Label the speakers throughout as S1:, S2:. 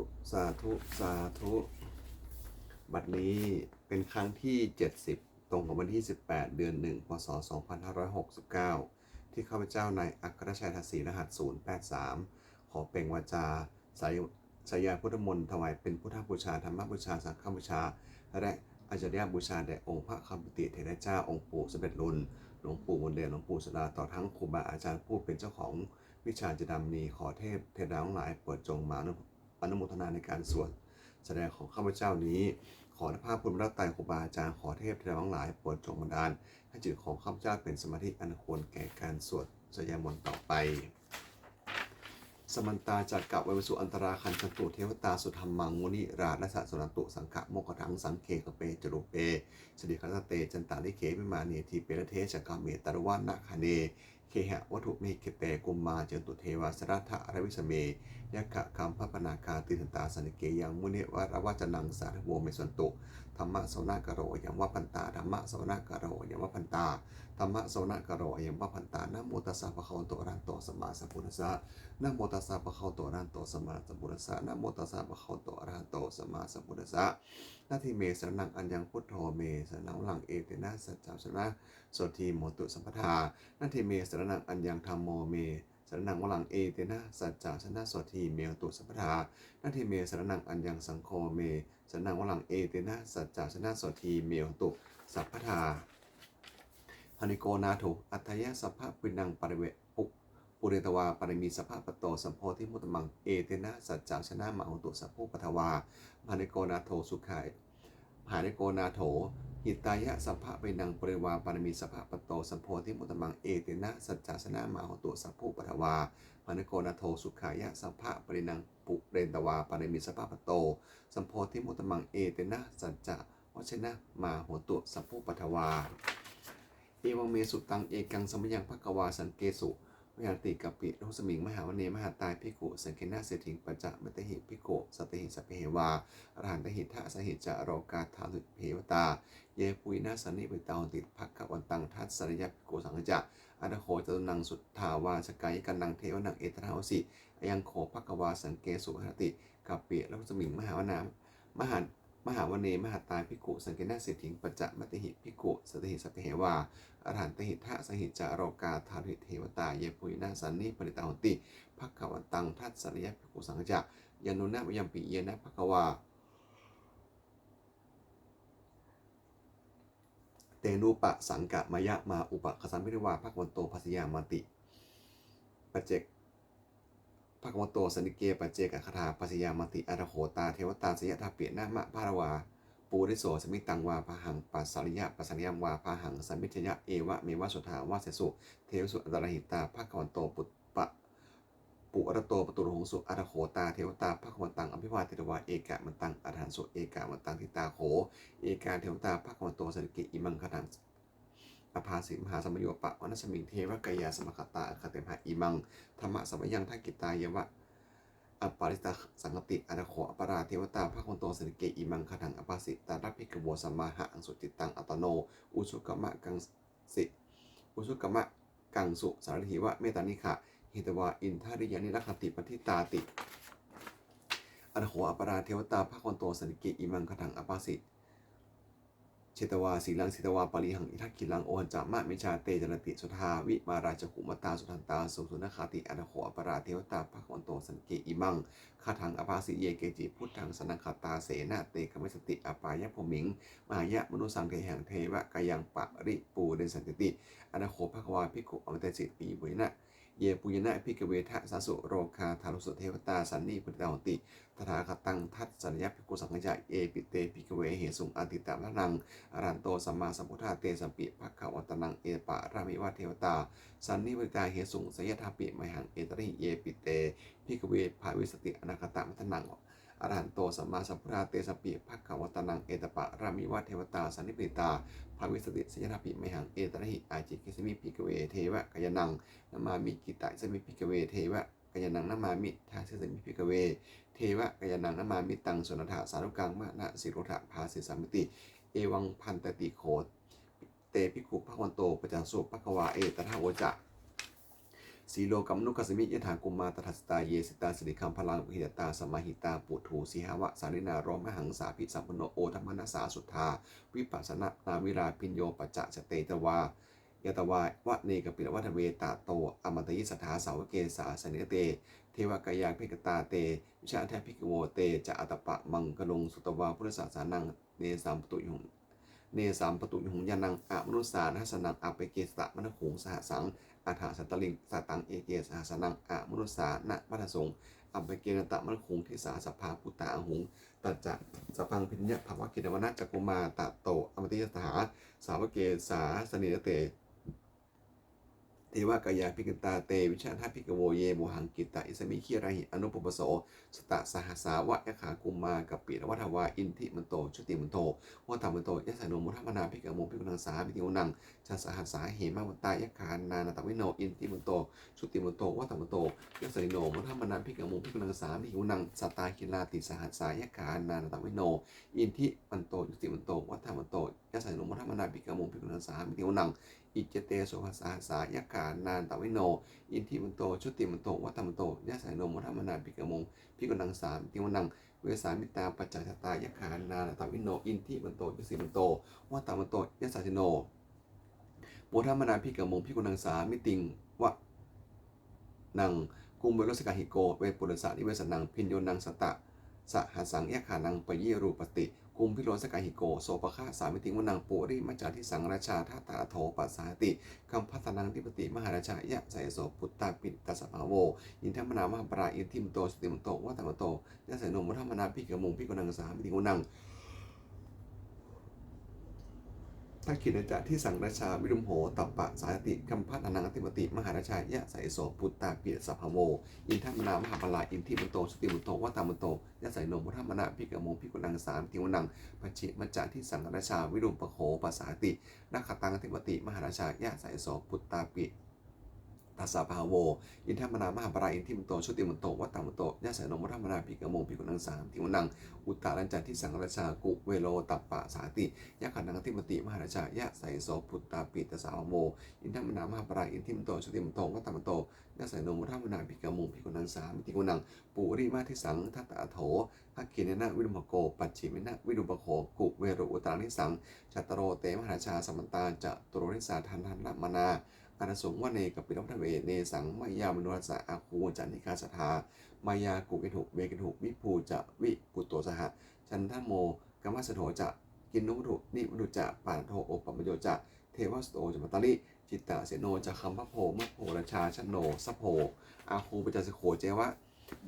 S1: สาธุสาธุสาธุบัดนี้เป็นครั้งที่ 70 ตรงกับวันที่ 18 เดือน 1 พศ 2569 ที่ข้าพเจ้านายอัครชัยทัศสีรหัส 083 ขอเป่งวาจาสายสายาพุทธมนต์ถวายเป็นพุทธบูชาธรรมบูชา สังฆบูชา และอาจารยบูชาแด่องค์พระคัมภีเถระเจ้าองค์ปู่สมเด็จรุนหลวงปู่มนเดชหลวงปู่สดาต่อทั้งครูบาอาจารย์ผู้เป็นเจ้าของวิชาจดำนีขอเทพเทดาทั้งหลายโปรดจงมานุ อนุโมทนาในการสวดแสดงของข้าพเจ้านี้ ขอพระพุทธรัตน์ไตรครูบาอาจารย์ขอเทพเทวทั้งหลายโปรดจงบันดาลให้จิตของข้าพเจ้าเป็นสมาธิอันควรแก่การสวดสยามนต์ต่อไป สมันตาจักกะไววสุอันตราคันชตุเทวตาสุธรรมังมุนิราชสนันตุสังฆะโมกขทังสังเคกเปจรุเปสติคัสเตจันตาลิเขวิมาเนทีเปรเทชกาเมตรวานะคเนเคหะวัตุเมเกเตกุมมาเจตุเทวาสรัทธะอรวิสเม ยักะคัมพปนาคาติสันตาสนิเกยังมุเนวารวัจนังสาธโวเมสันตุธรรมะโสนากโรยังวะพันตาธรรมะโสนากโรยังวะพันตาธรรมะโสนากโรยังวะพันตานะโมตัสสะภะคะวะโตอะระหะโตสัมมาสัมพุทธัสสะนะโมตัสสะภะคะวะโตอะระหะโตสัมมาสัมพุทธัสสะนะโมตัสสะภะคะวะโตอะระหะโตสัมมาสัมพุทธัสสะนาทิเมสนังอัญญังพุทโธเมสนังหลังเอเตนะสัจจสนะโสทีโมตุสัมปทานาทีเมสนังอัญญังธรรมโมเม สรนังวลังเอเตนะสัจจะชนะสวทีเมตุสัพพทานาทีเมสรนังอัญญังสังโฆเมสรนังวลังเอเตนะสัจจะชนะสวทีเมตุสัพพทาพานิโกนาโถอัตยะสัพพะปินังปริเวปุปุเรตวาปริมีสัพพะปโตสัมโพธิมุตมังเอเตนะสัจจะชนะมาหุตุสัพพุปทวาพานิโกนาโถสุขายพานิโกนาโถ หิตายะสัพพะเวนังปริวาปารมีสัพพะปโตสัมโพธิมุตตมังเอเตนะสัจจาสนะมาหตุสัพพุปทวาพานโกนาโทสุขายะสัพพะปรินังปุเรนตวาปารมีสัพพะปโตสัมโพธิมุตตมังเอเตนะสัจจะวชนะมาหตุสัพพุปทวาเอวังเมสุตังเอกังสมยังภควาสังเกสุ วิหารติกัปปิโรสมิง มหาวเนมหาตายพิโกสังเกนาเสถิงปัจจะมตหิพิโกสตหิสพเพวาอรหันตหิทะสหิจะโรกาธาลุเพวตา เยปุยนาสันนิปิตาหติภักขวันตังทัสสริยพิโกสังฆจะอัตโขจตุนังสุทธาวาสกายกันนังเทวนังเอตราหสิยังโขภักขวาสังเกสุหติกัปปิแล้วสมิง มหาวนา มหา มหาวเนมหาตายพิกุสังเกนาเสถิงปัจจะมติหิพิกุสติหิสพเพวาอรหันตหิทะสหิจารกาธาริเทวตาเยปุยนาสันนิปริตาหติภักขวันตังทัสสริยพิโกสังฆจะยานุนะมยัมปิเยนะภักขวาเตนูปะสังกะมยะมาอุปคสัมพิริวาภควันโตภัสยามาติปเจก ภควันโตสนิเกปจเจกคาถาภัสยามติอัตโหตาเทวตาสยทาเปียนามะภารวา ปูริโสสมิตังวาพาหังปัสสริยะปัสสาริยมวาพาหังสัมมิชยะเอวะเมวะสุธาวาเสสุ เทวสุอัตตรหิตาภควันโตปุตปะปุอรโตปตุรหงสุอัตโหตาเทวตาภควันตังอภิวาเทวาเอกะมันตังอรหันสุเอกะมันตังทิตาโขเอกาเทวตาภควันโตสนิเกอิมังคตัง อภาสิมหาสมโยปะวนัสมิงเทวกายาสมคตาคเตมหาอิมังธรรมะสมยังทักกิตายะวะอปาริตาสังกติอนาโขอปราเทวตาภควันโตสนิกิอิมังคตังอภาสิตารับพิกโวสัมมาหะอังสุจิตังอัตโน อุสุกมะกังสิอุสุกมะกังสุสารถิวะเมตานิขะหิตวาอินทาริยานิรักขติปฏิตาติอรโหอปราเทวตาภควันโตสนิกิอิมังคถังอปาสิเชตวาสีลังสิตวาปริหังอิทักขิลังโอหันจามะมิชาเตจรติสุธาวิมาราชกุมตาสุทันตาสุสุนคาติอรโหอปราเทวตาภควันโตสันิกิอิมังคาถังอภาสิเยเกจิพุทธังสนังคาตาเสนาเตคมสติอปายะพมิงมหายะมนุสังเทหังเทวะกายังปะริปูเดนสันติติอรโหภควาภิกขุอมเตจิตปีบุญนะ เยปุยนะพิกเวทะสาสุโรคาทารุสุเทวตาสันนิพุทธาหติตถาคตังทัตสัญญาภิกุสังจายเอปิเตพิกเวเหสุงอติตะพะนังอรันโตสัมมาสัมพุทธาเตสัมปิภควัตนังเอปะรามิวาเทวตา สันนิพุทธาเหสุงสยทาปิมหังเอตริเยปิเตพิกเวภาวิสติอนาคตมัทนัง อรหันโตสัมมาสัมพุทธาเตสัมปิภควัตนังเอตปะรามิวาเทวตาสันนิปิตาภาวิสติสยทาปิมหังเอตระหิอาจิกิสมิพิกเวเทวะกายนังนามามิกิตะสมิพิกเวเทวะกายนังนามามิทาสสมิพิกเว เทวะกายนังนามามิตังสุนทะสารุกังมะนะสิรุทะภาสิสามิติ เอวังพันตติโคเตพิกุภควันโตปจังสุภควาเอตถาวจะ สีโลกัมนุกัสมิยถากุมาตทัสตาเยสิตาสิริคัมพลังพิยตาสมาหิตาปุถูสีหวะสารินารมหังสาพิสัมปโนโอธรรมนัสสาสุทธา วิปัสสนานาวิราพิญโยปัจจะสเตตวายตวาวะเนกปิรวัฏเวตาโตอมตยิสถาสาวเกสาสนิเต เทวกายาภิกตาเต วิชาแทพิกโวเตจะอัตปะมังกลงสุตวาพุทธศาสนังเนสามปตุยุงเนสามปตุยุงยานังอะมนุสานัสนังอัปเปเกสะมนหงสหสัง อาถาสัตตลิงสตังเอเกสหสนังอะมนุสานะมัทสงอัมเปเกนตะมนคงทิสาสภาปุตตาหุงตัจจะสพังพิญญาภวกินวนะจักกุมาตะโตอมติยสถาสาวเกสาสนิเต เทวากายาพิกตาเตวิชาทาพิกโวเยโมหังกิตาอิสมิคีราหิอนุปปโสสตะสหัสสาวะยะขากุมมากับปิรวัฏวาอินทิมันโตชุติมันโตวัฏมันโตยะสานุมุทัมนาพิกโมพิกุนังสาพิติวนังชาสหัสสาเหมาวันตายะขานานตวิโนอินทิมันโตชุติมันโตวัฏมันโตยะสานิโนมุทัมนาพิกโมพิกุนังสาพิติวนังสตาคิลาติสหัสสายะขานานตวิโนอินทิมันโตชุติมันโตวัฏมันโตยะสานิโนมุทัมนาพิกโมพิกุนังสาพิติวนัง อิจเจเตโสหัสสาสายกานานตวิโน อินทิมันโต ชุติมันโต วัตมันโตยะสายโนมุทัมมนาปิกมงพิกุนังสามติวนัง เวสามิตาปัจจยตายกานานตวิโน อินทิมันโตยุสิมันโต วัตมันโตยะสายโนโมทัมมนาพิกมงพิกุนังสามิติงวะนังกุมเวรสกาหิโก เวปุรสานิเวสนัง พินโยนังสตะสหัสสังยะขานังปะเยรูปติ กุมพิโรสกาหิโกโสปะฆะสามิติวนังปุริมัจจาทิสังราชาทัตตาโถปัสสาติคำพัฒนังทิปติมหาราชายะไสโสพุตตาปิตัสภาโว อินทมนามหาปราอินทิมโตสติมโตวัตมโตยะเสยโนมุทัมมนาพิกมุงพิกนังสามิติกุนัง ทักขินจะที่สังราชาวิรุมโหตับปะสาติคำพัฒนังอติปติมหาราชายะไสยโสพุตตาปิตตัสสะภาโม อินทมนามหาปลาอินทิมโตสติมโตวัตมโตยะไสยโนมุทมมนาพิกโมพิกุนังสามติกุนังปชิมัจจที่สังราชาวิรุมปโขปัสสาตินักขตังอธิปติมหาราชายะสายโสพุตตาเปีย ตัสสะภาโว อินทมนามหาปราอินทิมโตชุติมโตวัตตมโตยะสายนมุทัมมนาปิกมงปิกุนังสามทิวนัง อุตตารัญจันที่สังราชากุเวโลตัปปะสาติยะขันนังอธิปติมหาราชายะสายโสพุตตาปิตัสสะภาโวอินทมนามหาปราอินทิมโตชุติมโตวัตตมโตยะสายนมุทัมมนาปิกมงปิกุนังสามทิวนัง ปุริมาทิสังทัตตะโถทักขินนะวิรุมโก ปัจฉิมินะวิรุปโขกุเวโรอุตตรานิสังชัตโรเตมหาราชาสมันตาจะตุโรนิสาทันทันนมนา อานสงวเนกับปิรวัฏเวเนสังมายามนุรสะอาคูจันนิคาสทามายากุเกถุเวกิถุวิภูจะวิปุตโตสหะชันทโมกัมมัสโถจะกินนุถุนิมนุจะปานโทโอปปมโยจะเทวสโตจมัตตลิจิตตะเสโนจะคัมพะโพมะโพราชาชโนสัพโพอาคูปจัสโคเจวะ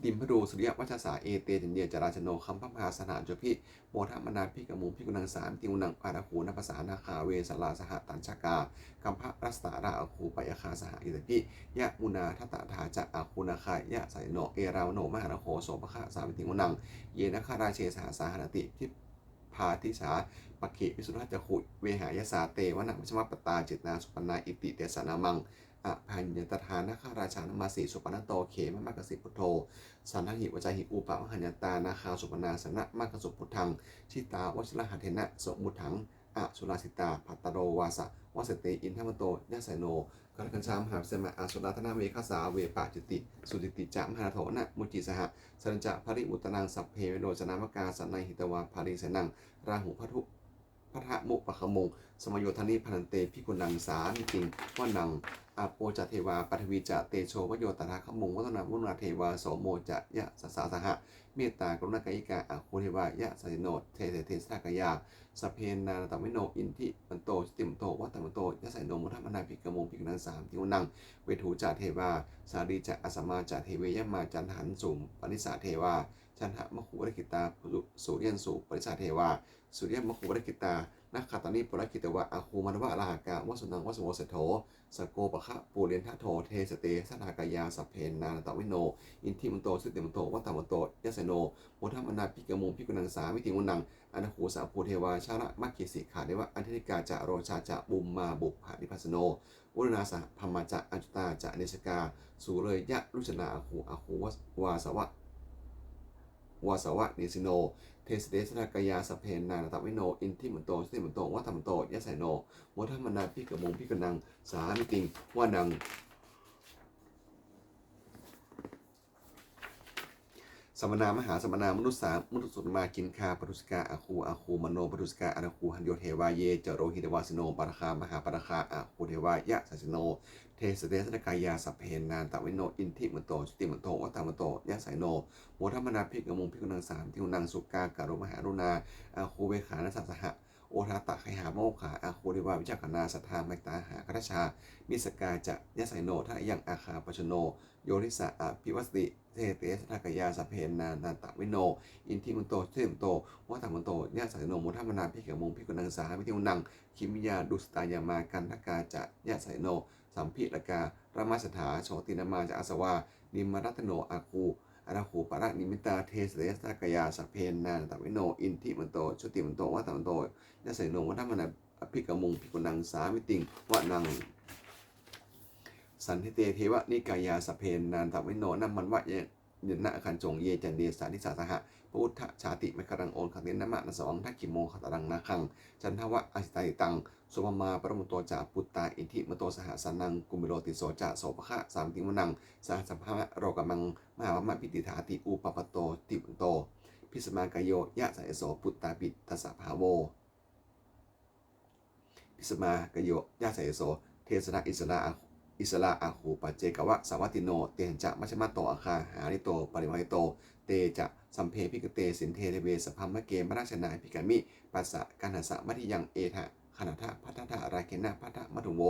S1: ดิมพดูสุริยวัชสาเอเตจันเดียจราชโนคัมพมหาสนานจพิโมทัมนาพิกมูพิกุนังสามติวนังอาราคูนภาษานาคาเวสลาสหตัญชกากัมพะรัสตาราอาคูปยคาสหอิตพิยะมุนาทัตตาธาจะอาคูนาคายะไสโนเอราวโนมหาโคโสภะสามติวนัง เยนะคาราเชสหสาหนติทิพาทิสาปะเขวิสุทธะจักขุเวหายสาเตวนะมัชมปตาจิตนาสุปนาอิติเตสนามัง อภัญญตทานาคาราชานมาสีสุปนโตเขมมะมะกสิพุทโธสันทหิวจาหิอุปะมหัญญตานาคาสุปนาสนะมะกสุพุทธังชิตาวชิระหัตเทนะสมุทังอะสุราสิตาพัตตโรวาสะวสเตอินทมโตยะไสโนกัลกัญชามหาเสมะอาสุราธนาเวคาสาเวปะจิติ สุติติจามหาโถนะมุจิสหะสันจะภริอุตนังสัพเพเวโรจนามกาสันในหิตวาภาริเสนังราหุพัทุพัทะมุปะขมง สมโยธนิพันเตพิกุนังสามิติงว่านังอาโปจเทวาปฐวีจะเตโชวโยตถาขมงวัฒนาวุนาเทวาโสโมจะยะสสาสหะเมตตากรุณากายิกาอาคูเทวายะสัจโนเทเทเทสากยาสเพนนาตมิโนอินทิมันโตสติมโตวัตตมโตยะสัยโนมุทัมนาภิกมงภิกนังสามทิวนังเวทูจาเทวาสารีจะอสมาจะเทเวยะมาจันหันสุมปนิสาเทวาจันหะมะขุวรกิตาสุริยันสุปริสาเทวาสุริยมะขุวรกิตา นักขัตตานิปุรกิตวะอาคูมันวะอรหากาวสุนังวสุโวเสโถสโกปะคะปูเรนทะโทเทสเตสัทธากายาสัพเพนนาตวิโน อินทิมันโตสุติมันโตวัตตมันโตยะเสโนโมทัมมนาภิกมุงภิกุนังสามิติมุนังอนาคูสาภูเทวาชาระมัคคิสิขาเดวะอันเทติกาจะโรชาจะบุมมาบุภานิพัสโนอุรนาสะพมมาจะอัจุตาจะเนสกา สูเลยยะลุชนาอาคูอาคูววาสวะวาสวะเนสิโน เทสเดสนากายาสเพนนาตับวิโน อินที่เหมือนโตสิเหมือนโตว่าทำโตยะใส่โนโมทัมนาพี่กับมุงพี่กับนังสามิติงว่านังสมนามหาสมนามนุษย์สามนุษย์สุดมากินคาปรุสกาอาคูอาคูมโนปรุสกาอาคูหันโยเทวาเยเจโรหิตวาสโนปารคามหาปารคาอาคูเทวายะสัสโน สเตสนกายาสัพเพนานตะวิโนอินทิมโตจุติมโตวัตตามโตยะไสโนโมทัมนาภิกมุงภิกนังสามทิวนังสุกาการุมหารุณาอาคูเวขานัสสหะโอทาตะไคหาโมขาอาคูเทวาวิจักขณาสัทธาไมตาหาครชา มิสกาจะยะไสโนทะยังอาคาปชโน โยนิสะอภิวัสติเทเตสทากายาสัพเพนานันตวิโน อินทิมุโตเทมโตวัตมุโตยะไสโนโมทัมนาภิกมุงภิกนังสามทิวนังคิมิยาดุสตายามากันทกาจะยะไสโน สัมพิรการามาสถาโชตินามาจะอาสวา นิมรัตโนอาคูอาราคูประนิมิตาเทสเรสตากยาสัพเพนนานตวิโน อินทิมันโตชุติมันโตวัตมันโตยะเสโนวัฒมนาภิกมุงภิกนังสามิติงวะนังสันทิเตเทวะนิกายาสพเพนนานตวิโนนัมมันวะเย ยนนะคันจงเยจันเดสานิสาสหะพุทธชาติมครังโอนขังเนนมะนสวังทักขิโมขตรังนาคัง จันทวะอสิตาติตัง สุภมาปรมุตโตจาปุตตาอินทิมโตสหสานัง กุมิโรติโสจะโสภะสามติมนังสหสัมภะโรกมัง มหาวมะปิติถาติอุปปโตติปโต พิสมากโยยะสายโสปุตตาปิตตสสะภาโว พิสมากโยยะสายโสเทสนาอิสระอา อิสระอาหูปัจเจกวะสาวัติโน เตหนจะมัชมะโตอาคาหาริโต ปริวาริโต เตจะสัมเพพิกเตสินเทเทเวสพัมมะเกมราชนาพิกามิปัสสะกันหสะมัทิยังเอทะขณทะพัทธะราเคนะพัทธะมัตุโว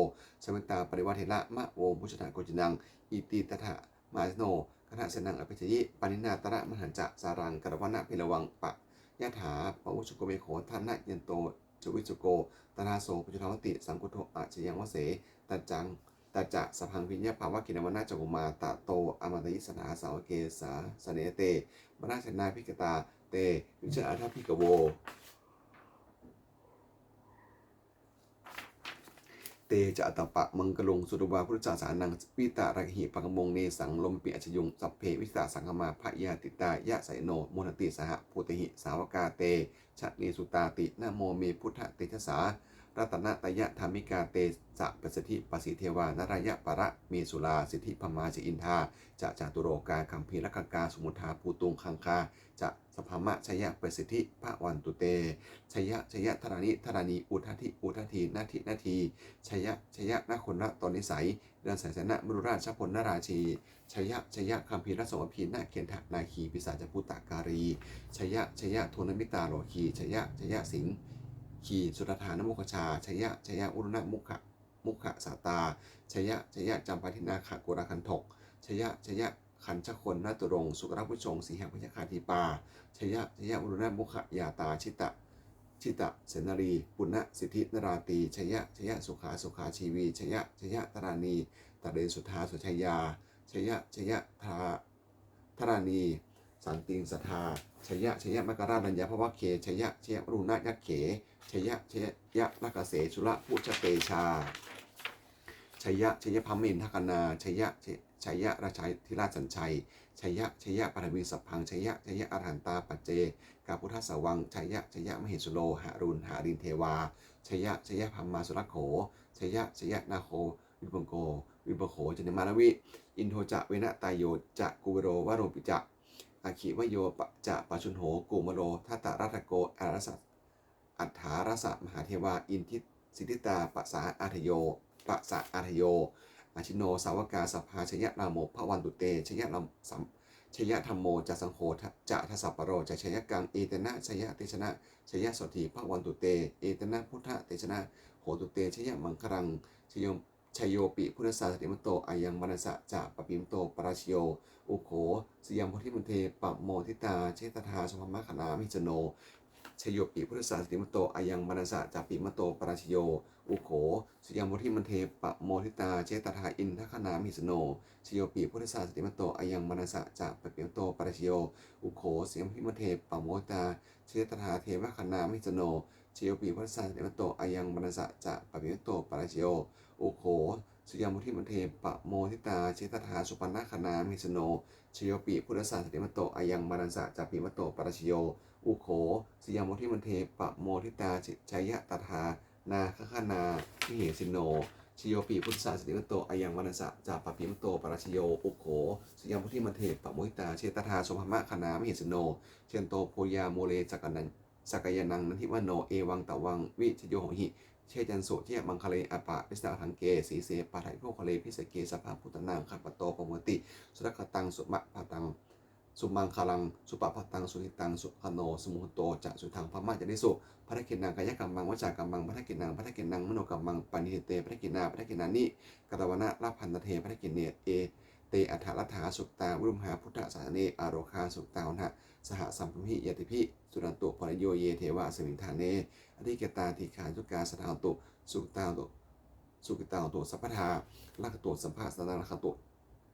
S1: สมิตาปริวัติละมะโวมุชตาโกจินัง อิติตถะมาสโนคณะเสนังอภิชยิปานินาตระมหันจะสารังกรวนะเพิรวังปะยะถาปวุชโกเมโขทานะยันโตจุวิจุโกตนาโสปุจทวติสังกุโทอาชยังวเสตัจัง ตัจะสพังพิญญาภาวะกินวนาจกุมาตะโตอมตยิสนาสาวเกสาสเนเตมนาชนาพิกตาเตวิชอาทัพพิกโวเตจะอัตตปะมังกลุงสุตวาพุทธจาสานังวิตาระหิปังมงเนสังลมเปียชยุงสัพเพวิสาสังฆมาพะยาติตายะไสโนโมนติสหภูติหิสาวกาเตชะเนสุตาตินโมเมพุทธเตชะสา รัตนตยะธรรมิกาเตจะปสิทธิปสิเทวานรายะปะระเมสุลาสิทธิพมาชอินทาจะจาตุโรกาคัมภีรกกาสมุทาภูตุงคังคาจะสภามะชยะปสิทธิพระวันตุเตชยะชยะธรานิธรานีอุทธิอุทธินาทินาทีชยะชยะนาคนละตอนนิสัยเดือนสายสนะมรุราชพลนราชีชยะชยะคัมภีรสมพีนาเขียนทะนาคีปิสาจพุตตาการีชยะชยะโทนมิตาโลคีชยะชยะสิงห์ ขีสุรธานมุขชาชยะชยะอุรณมุขะมุขะสาตาชยะชยะจำปาทินาขะกุราคันถกชยะชยะขันชคนนาตุรงสุกรพุชงสีหพยาคาทีปาชยะชยะอุรณมุขะยาตาชิตะชิตะเสนารี ปุณณสิทธินราตีชยะชยะสุขาสุขาชีวีชยะชยะธรานีตะเรสุธาสุชยาชยะชยะธาธรานีสันติงสทาชยะชยะมกราลัญญาภวะเคชยะชยะรุณยักเข ชยะชยะยะนักเกษชุระพุชเตชาชยะชยะพัมินทกนาชยะชยะราชาธิราชสัญชัยชยะชยะปฐวีสัพพังชยะชยะอรหันตาปัจเจกาพุทธสวังชยะชยะมเหสุโลหารุณหารินเทวาชยะชยะพัมมาสุรโขชยะชยะนาโควิปังโกวิปโขจนมารวิอินโทจะเวนะตายโยจะกุเวโรวโรปิจะอาคิวโยปะจะปะชุนโหกุมโรทัตตรัตโกอารสัต อัฏฐารสะมหาเทวา อินทิสิทธิตาปะสาอาทโยปะสะอาทโยอาชิโน สาวกาสภาชยะรามโมพระวันตุเตชยะลำสัมชยธรรมโมจะสังโฆจะทัสสะปโรจะชยกังเอตนะชยเตชนะชยสสถีพระวันตุเต เอตนะพุทธเตชนะโหตุเตชยมังครังชโยชโยปิพุทธศาสติมโตอายังมนัสสะจะปปิมโตปราชโย อุโขสยามพุทธิมันเทปะโมทิตาเชตทาสภมะขนามิจโน ชโยปิพุทธศาสติมโตอายังมนัสสะจะปิมโตปราชโย อุโขสยามุทิมันเทปะโมทิตาเชตทาอินทคนามิจโนชโยปีพุทธศาสติมโตอายังมนัสสะจะปเปียวโตปราชโย อุโขสียมพิมเทปะโมทิตาเชตถาเทวคณามิจโนชโยปีพุทธศาสติมโตอายังมนัสสะจะปเปียวโตปราชโย อุโขสยามุทิมันเทปะโมทิตาเชตถาสุปันนาคณามิจโนชโยปีพุทธศาสติมโตอายังมนัสสะจะปิมโตปราชโย อุโขสยามพุทธิมันเทปะโมทิตาชัยยะตถานาคคนามิเหสินโนชิโยปีพุทธศาสนิมโตอายังวนัสสะจาปปิมโตปราชโยอุโขสยามพุทธิมันเทปะมุตตาเชตทาสุภมะคณามหิสโน เชนโตโพยาโมเลจักนันสักยานังนันทิวโนเอวังตะวังวิชโยหหิเชจันโสเทียมังคเลอปะพิสตาทังเกสีเสปะไถโพคะเลพิสเกสภาพุทธนางขัปปโตปมติสุรคตังสุมะปะตัง สุมังคลัง สุปะพัตัง สุหิตัง สุขโน สมุหโตจะสุทังพม่าจะได้สุพัฒกิจนางกายกรรมังวจากรรมังพัฒกิจนางพัฒกิจนางมโนกรรมังปานิเตพัฒกิจนาพัฒกิจนานิกตวนะลาพันตเทพัฒกิจเนตเอเตอัฏฐรัฐาสุตตาวิรุมหาพุทธสาสเนอาโรคาสุตตาหะสหสัมพมิยติพิสุรันตุปรโยเยเทวะสมิงธาเนอธิเกตาทิขาทุกาสถาตุสุตตาตุสุกิตาตุสัพพทาลักตุสัมภาสนาลักตุ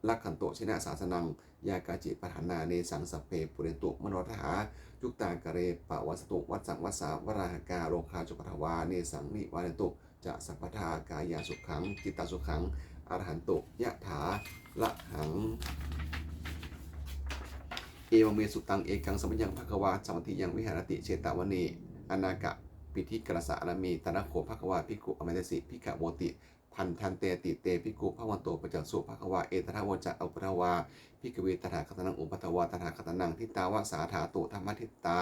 S1: ลักขันโตชนะศาสนัง ยากาจิปฐานาเนสังสัพเพปุเรนตุมโนทหาจุกตากะเรปะวัสตุวัดสังวัสาวราหกาโลคาจุปทวาเนสังนิวาเนตุจะสัพพทากายาสุขังจิตตาสุขังอรหันตุยะถาละหัง เอวเมสุตังเอกังสมัญญังภควาสมัติยังวิหารติเชตาวนีอนาคะปิธิกระสารมีตระโขภควาภิกขุอเมตสิภิกขโมติ พันทันเตติเตภิกขุภวันโตปจักสุภควาเอตระวจะอุปทวาภิกเวตถาคตนังอุปทวาตถาคตนังทิตาวาสาถาตุธรรมทิตา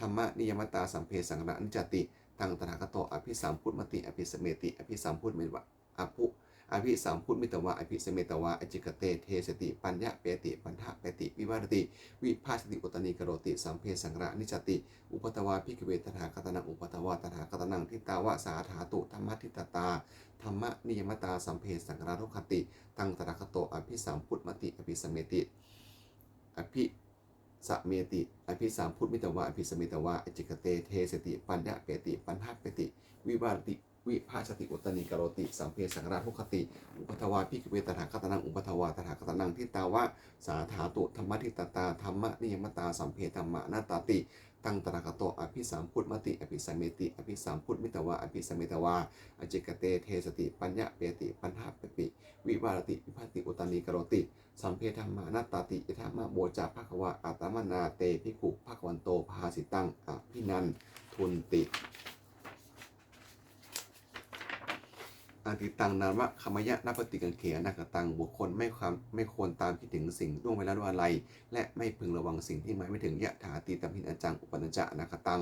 S1: ธรรมนิยมตาสัมเพสังระนิจติตังตถาคตอภิสัมพุทธมติอภิสเมติอภิสัมพุทธเมวะอภุ อภิสัมพุทธมิตวะอภิสเมตวะอจิกเตเทสติปัญญะเปติปันทะเปติ วิวารติวิภาสติอุตนิกโรติสัมเพสังระนิจติ อุปตวาพิกเวตถาคตนังอุปตวาตถาคตนังทิตาวะสาถาตุธรรมทิตตาธรรมนิยมตาสัมเพสังระทุกขติตังตถาคโตอภิสัมพุทธมติอภิสเมติอภิสเมติอภิสามพุทธมิตวะอภิสเมตวะอจิกเตเทสติปัญญะเปติปันทะเปติ วิวารติ วิภาชติอุตนิกโรติ สัมเพสังราทุกขติ อุปทวาพิกเวตถาคตนังอุปทวาตถาคตนังทิตาวะสาถาตุธรรมทิตตาธรรมนิยมตาสัมเพธรรมะนาตาติตังตระคโตอภิสามพุทธมติ อภิสมเมติ อภิสามพุทธมิตวะอภิสมเมตวาอจิกเตเทสติ ปัญญะเปติ ปันทะเปติวิวารติ วิภาติ อุตนิกโรติ สัมเพธรรมานาตาติยธรรมะโบจาภควะอาตมนาเตภิกขุภควันโต ภาสิตังอภินันทุนติ อาติตังนามะขมยะนัปฏิกังเขนาคตังบุคคลไม่ความไม่ควรตามคิดถึงสิ่งล่วงไปแล้วอะไร และไม่พึงระวังสิ่งที่หมายไม่ถึงยะถาตีตัมพินอจังอุปนัญจะนาคตัง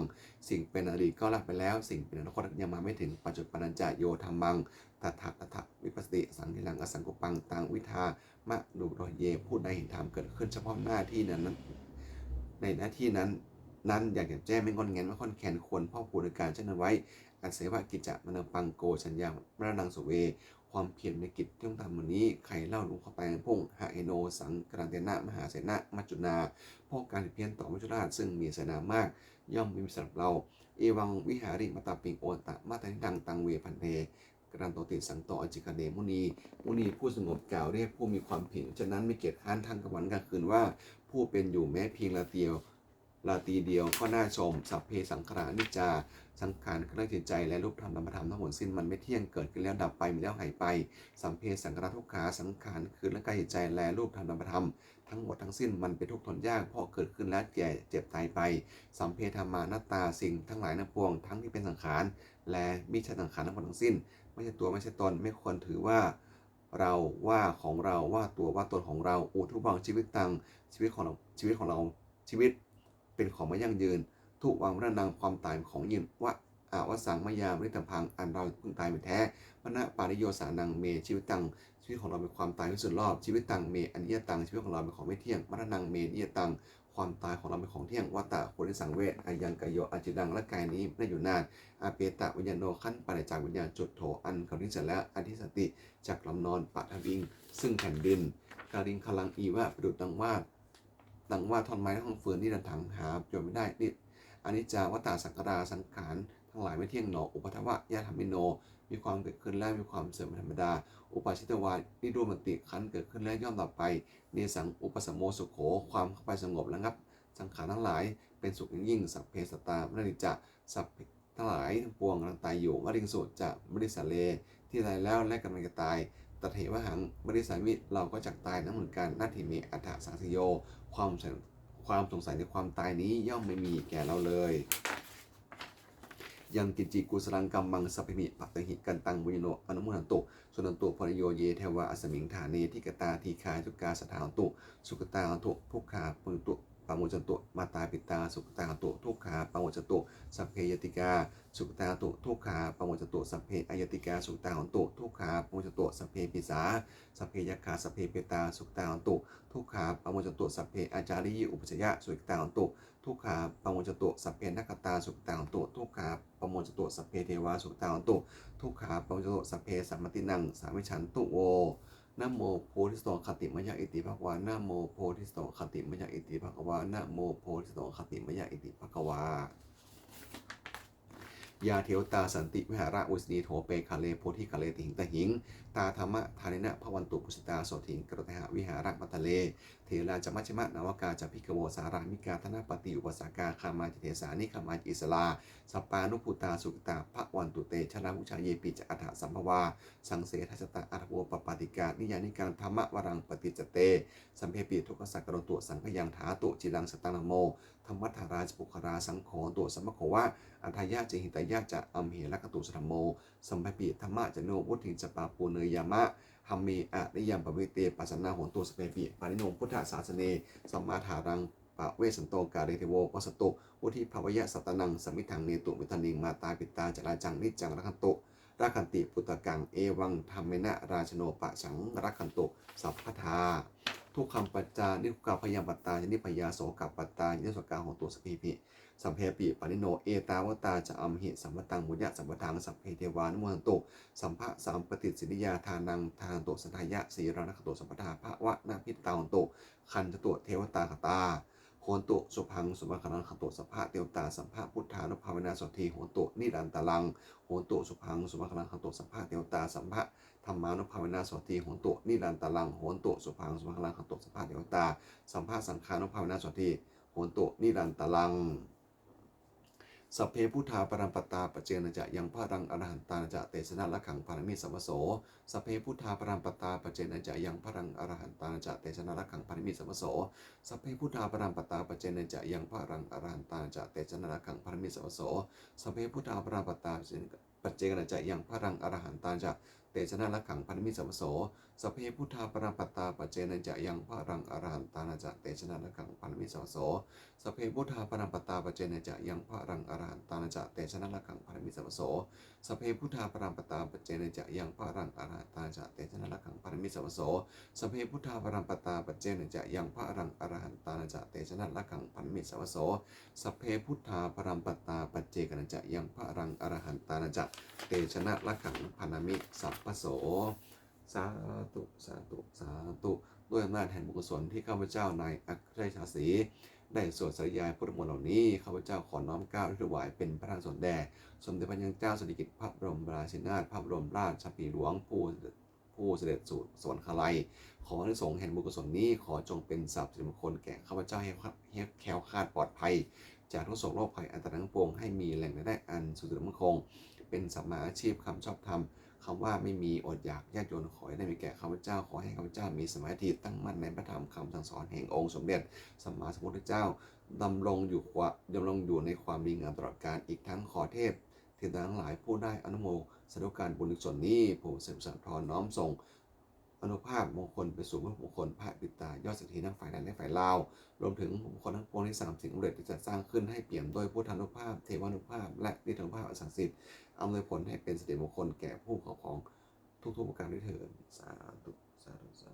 S1: สิ่งเป็นอดีตก็ละไปแล้ว สิ่งเป็นอนาคตยังมาไม่ถึงปัจจุบันจะโยธรรมังตถาตถาวิปัสสติสังทิลังอสังกุปังตังวิทามะนุโรเยผู้ใดเห็นธรรมเกิดขึ้นเฉพาะหน้าที่นั้น ในหน้าที่นั้นนั้นอยากจะแจ้งไม่งอนแงนไม่ค่อนแคนควรพ่อคูณการเช่นนั้นไว้ อัศวะกิจจะมนังปังโกชัญญามรนังสุเว ความเพียรในกิจที่ต้องทำวันนี้ใครเล่าลุงเข้าไปพุ่งหาเอโน สังกรันเตนะ มหาเสนะมัจจุนาพราะการเพียรต่อมัจจุราชซึ่งมีเสนามาก ย่อมมีสำหรับเรา เอวังวิหาริมาตาปิงโอตะมาตานิดังตังเวพันเทกรันโตติสังโตออจิกาเดมุนี มุนีผู้สงบกล่าวเรียกผู้มีความเพียรฉะนั้นไม่เกียจค้านทางกลางวันกลางคืนว่า ผู้เป็นอยู่แม้เพียงละเตียว ลาตีเดียวก็น่าชม สัพเพสังขารนิจจา สังขารเครื่องจิตใจและรูปธรรมธรรมธรรมทั้งหมดสิ้นมันไม่เที่ยงเกิดขึ้นแล้วดับไปมีแล้วหายไป สัมเพสังขารทุกขาสังขารคือร่างกายจิตใจและรูปธรรมธรรมธรรมทั้งหมดทั้งสิ้นมันเป็นทุกข์ทนยากเพราะเกิดขึ้นแล้วแก่เจ็บตายไป สัมเพธรรมานตาสิ่งทั้งหลายทั้งปวง ทั้งที่เป็นสังขารและมิใช่สังขารทั้งหมดทั้งสิ้น ไม่ใช่ตัวไม่ใช่ตนไม่ควรถือว่าเราว่าของเราว่าตัวว่าตนของเราอุทุบังชีวิตตังชีวิตของเราชีวิตของเราชีวิต เป็นของไม่ยั่งยืน ทุกวังระนังความตายของยืนวะอาวสังมายามริตพังอันเราเพิ่งตายไปแท้มณะปาริโยสานังเมชีวิตตังชีวิตของเราเป็นความตายที่สุดรอบชีวิตตังเมอันเนียตังชีวิตของเราเป็นของไม่เที่ยงมรณังเมนิยตังความตายของเราเป็นของเที่ยงวัตตะโพธิสังเวชอายังกายโยอาจิดังและกายนี้ไม่อยู่นานอาเปตะวิญญาโนขั้นปริจากวิญญาณจุดโถอันเขาที่เสร็จแล้วอธิสติจากลำนอนปะทวิง ซึ่งแผ่นดินกาลิงคลังอีว่าประดุจดังว่า ดังว่าท่อนไม้ทั้งฟืนนี่ดันถังหาจนไม่ได้นี่อนิจจาวัตตาสังกราสังขารทั้งหลายไม่เที่ยงหนออุปทวะยะธรรมิโน มีความเกิดขึ้นและมีความเสื่อมธรรมดา อุปาชิตวานิโรมันติขันเกิดขึ้นและย่อมดับไปเนสังอุปสมโมสุโขความเข้าไปสงบระงับสังขารทั้งหลายเป็นสุขอย่างยิ่งสัพเพสตามนิจจะสัพเพทั้งหลายทั้งปวงกำลังตายอยู่มริงสุจะมริสาเล ที่ตายแล้วและกำลังจะตาย ตเถวหังบริสามิเราก็จักตายนั้นเหมือนกันนาทิเมอัฏฐสังสโย ความสงความสงสัยในความตายนี้ย่อมไม่มีแก่เราเลย ยังกินจิกุสลังกัมมังสัพพิมิปัตตหิกันตังบุญโนอนุโมทันตุสุนันตุพรโยเยเทวะอสมิงฐานีทิกตาทีคายทุกาสถานตุ สุขตาตุทุกขาปุตุ ปามุจตุมาตาปิตา สุขตาตุทุกขาปามุจตุสัพเพยติกา สุขตาตุทุกขาปามุจตุสัพเพอายติกาสุขตาหนตุทุกขาปามุจตุสัพเพปิสาสัพเพยคขาสัพเพเปตา สุขตาหนตุทุกขาปามุจตุสัพเพอาจาริยอุปชยะสุขตาหนตุทุกขาปามุจตุสัพเพนักขตาสุขตาหนตุทุกขาปามุจตุสัพเพเทวาสุขตาหนตุทุกขาปามุจตุสัพเพสัมมตินังสามิชันตุโว นะโมโพธิสโตคติมยะอิติภควานะโมโพธิสโตคติมยะอิติภควานะโมโพธิสโตคติมยะอิติภควายาเทวตาสันติวิหาระอุสนีโถเปคาเลโพธิคาเลติหิงตะหิง ตาธรรมะทานินะพวันตุปุสิตาโสถิงกรตหะวิหาระมัทะเลเทราจมัชมะนาวกาจะพิกโวสารามิกาธนปฏิอุปสากาคามาจิเทสานิคามาจิสลาสปานุพุตาสุกตาพระวันตุเตชนะมุชาเยปิจอัฏฐสัมภวา สังเสทัสตะอัตโวปปาติกานิยานิการธรรมวรังปฏิจเต สัมเพปีทุกขสักกรตุสังพยังถาตุจิลังสตังโมธรรมัทธาราชปุคราสังโฆตุสัมมโควะอัทายาจหิตายาจะอัมเหลักตุสธรรมโมสัมภปีธรรมะจะโนวุถิจปาปูเนยามะ หัมมีอะนิยมปวิเตปัสนาโหนตุสเปปิปานิโนพุทธศาสเนสัมมาถารังปะเวสันโตกาเรเทโวปัสตุวุธิภาวะสัตตนังสมิทังเนตุมิทันิงมาตาปิตาจราจังนิจังรักขันโตรักขันติปุตตะกังเอวังธรรมเมนะราชโนปะสังรักขันโตสัพพทาทุกคำปัจจานิทุกขพยามปัตตานิพยาโสกับปัตตานิสกาของตัวสพีพิ สัมเพปิปานิโนเอตาวตาจะอัมหิสัมปตังมุญญะสัมปทังสัพเพเทวานุโมทันตุสัมภะสามปฏิสินิยาทานังทานโตสันทายะสีรานัคตุสัมปทาภะวะนาพิตตาหนโตคันจตุเทวตาคตาโหนตุสุพังสุภคันังขตุสัพพะเตวตาสัมภะพุทธานุภาเวนะสทีโหนตุนิรันตลังโหนตุสุพังสุภคันังขตุสัพพะเตวตาสัมภะธรรมานุภาเวนะสทธีโหนตุนิรันตลังโหนตุสุพังสุภคันังขตุสัพพะเตวตาสัมภะสังฆานุภาเวนะสทีโหนตุนิรันตลัง สัพเพพุทธาปรัมปตาปเจนะจะยังพระรังอรหันตานจะเตสนะละขังพารมิสัมโสสัพเพพุทธาปรัมปตาปเจนะจะยังพระรังอรหันตานจะเตสนะละขังพารมิสัมโสสัพเพพุทธาปรัมปตาปเจนะจะยังพระรังอรหันตานจะเตสนะละขังพารมิสัมโสสัพเพพุทธาปรัมปตาปเจนะจะยังพระรังอรหันตานจะเตชนะละขังพันมิสัมโสสเพพุทธาปรัมปตาปเจนะจะยังพระรังอรหันตานะจะเตชนะละขังพันมิสัมโสสเพพุทธาปรัมปตาปเจนะจะยังพระรังอรหันตานะจะเตชนะละขังพันมิสัมโสสเพพุทธาปรัมปตาปเจนะจะยังพระรังอรหันตานะจะเตชนะละขังพันมิสัมโสสเพพุทธาปรัมปตาปเจนะจะยังพระรังอรหันตานะจะเตชนะละขังพันมิสัมโสสเพพุทธาปรัมปตาปเจกนะจะยังพระรังอรหันตานะจะเตชนะละขังพันมิสัพพโส สาธุสาธุสาธุด้วยอำนาจแห่งบุญกุศลที่ข้าพเจ้านายอัครชาสีได้สวดสรยายพุทธมนต์เหล่านี้ข้าพเจ้าขอน้อมก้าถวายเป็นพระราชสนแด่สมเด็จพระนางเจ้าสิริกิติ์พระบรมราชินาถพระบรมราชปีหลวงผู้ผู้เสด็จสู่สวรรคาลัย ขออนิสงส์แห่งบุญกุศลนี้ขอจงเป็นสัพสิริมงคลแก่ข้าพเจ้าให้ให้แคล้วคลาดปลอดภัย จากทุกโศกโรคภัยอันตรายทั้งปวงให้มีแหล่งรายได้อันสุดมั่นคงเป็นสัมมาอาชีพคำชอบธรรม คำว่าไม่มีอดอยากยากจนขอให้ได้มีแก่ข้าพเจ้าขอให้ข้าพเจ้ามีสมาธิตั้งมั่นในพระธรรมคำสั่งสอนแห่งองค์สมเด็จสัมมาสัมพุทธเจ้าดำรงอยู่ว่าดำรงอยู่ในความดีงามตลอดกาลอีกทั้งขอเทพเทวดาทั้งหลายผู้ได้อนุโมสดุการบุญส่วนนี้ผู้เสริมสังทรน้อมส่ง อนุภาพมงคลไปสู่พระมงคลพระปิตายอดสถีทั้งฝ่ายใดและฝ่ายลาว รวมถึงมงคลทั้งปวงที่สามสิ่งอุเรศจที่จะสร้างขึ้นให้เปี่ยมด้วยพุทธานุภาพ เทวานุภาพ และนิทานุภาพอันศักดิ์สิทธิ์อำนวยผลให้เป็นสิริมงคลแก่ผู้ครอของทุกๆประการด้วยเถิดสาธุสาธุสาธุ